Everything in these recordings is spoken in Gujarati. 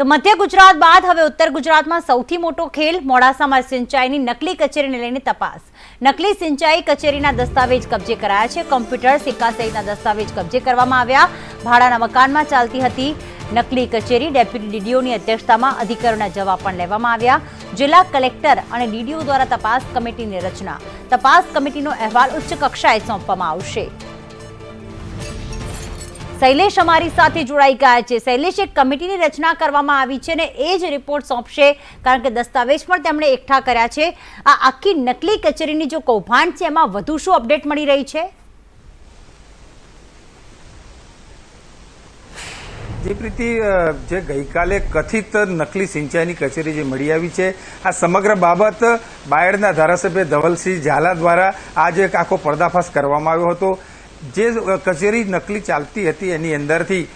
તો મધ્ય ગુજરાત બાદ હવે ઉત્તર ગુજરાતમાં સૌથી મોટો ખેલ મોડાસામાં સિંચાઈની નકલી કચેરીને લઈને તપાસ. નકલી સિંચાઈ કચેરીના દસ્તાવેજ કબજે કરાયા છે. કોમ્પ્યુટર, સિક્કા સહિતના દસ્તાવેજ કબજે કરવામાં આવ્યા. ભાડાના મકાનમાં ચાલતી હતી નકલી કચેરી. ડેપ્યુટી ડીડીઓની અધ્યક્ષતામાં અધિકારીઓના જવાબ પણ લેવામાં આવ્યા. જિલ્લા કલેક્ટર અને ડીડીઓ દ્વારા તપાસ કમિટીની રચના. તપાસ કમિટીનો અહેવાલ ઉચ્ચ કક્ષાએ સોંપવામાં આવશે. શૈલેષ અમારી સાથે જોડાઈ ગયા છે. શૈલેષ એક કમિટીની રચના કરવામાં આવી છે અને એ જ રિપોર્ટ સોંપશે, કારણ કે દસ્તાવેજ પણ તેમણે એકઠા કર્યા છે. આ આખી નકલી કચેરીની જો કૌભાંડ છે, એમાં વધુ શું અપડેટ મળી રહી છે? જે પ્રીતિ જે ગઈકાલે કથિત નકલી સિંચાઈની કચેરી જે મળી આવી છે, આ સમગ્ર બાબત બાયડના ધારાસભ્ય ધવલસિંહ ઝાલા દ્વારા આજે એક આખો પર્દાફાશ કરવામાં આવ્યો હતો. જે કચેરી નકલી ચાલતી હતી એની અંદરથી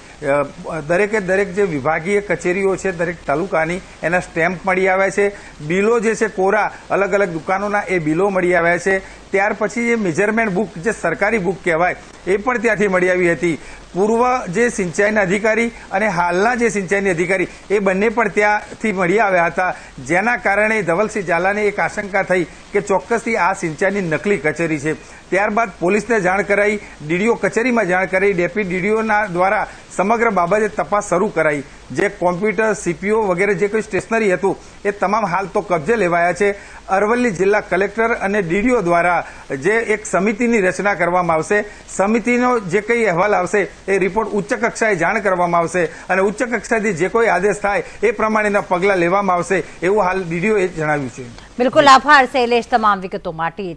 દરેકે દરેક જે વિભાગીય કચેરીઓ છે, દરેક તાલુકાની, એના સ્ટેમ્પ મળી આવ્યા છે. બિલો જે છે, કોરા અલગ અલગ દુકાનોના એ બિલો મળી આવ્યા છે. ત્યાર પછી જે મેજરમેન્ટ બુક જે સરકારી બુક કહેવાય, એ પણ ત્યાંથી મળી આવી હતી. પૂર્વ જે સિંચાઈના અધિકારી અને હાલના જે સિંચાઈની અધિકારી, એ બંને પણ ત્યાંથી મળી આવ્યા હતા. જેના કારણે ધવલસિંહ ઝાલાને એક આશંકા થઈ કે ચોક્કસથી આ સિંચાઈની નકલી કચેરી છે. ત્યારબાદ પોલીસને જાણ કરાઈ, ડીડીઓ કચેરીમાં જાણ કરાઈ, ડેપ્યુટી ડીડીઓના દ્વારા સમગ્ર બાબતે તપાસ શરૂ કરાઈ. જે કોમ્પ્યુટર સીપીઓ વગેરે જે કોઈ સ્ટેશનરી હતું, એ તમામ હાલ તો કબજે લેવાયા છે. અરવલ્લી જિલ્લા કલેક્ટર અને ડીડીઓ દ્વારા જે એક સમિતિની રચના કરવામાં આવશે, સમિતિનો જે કંઈ અહેવાલ આવશે, એ રિપોર્ટ ઉચ્ચ કક્ષાએ જાણ કરવામાં આવશે અને ઉચ્ચ કક્ષાથી જે કોઈ આદેશ થાય, એ પ્રમાણેના પગલાં લેવામાં આવશે એવું હાલ ડીડીઓએ જણાવ્યું છે. બિલકુલ, આભાર, શૈલેષ, તમામ વિગતો માટે.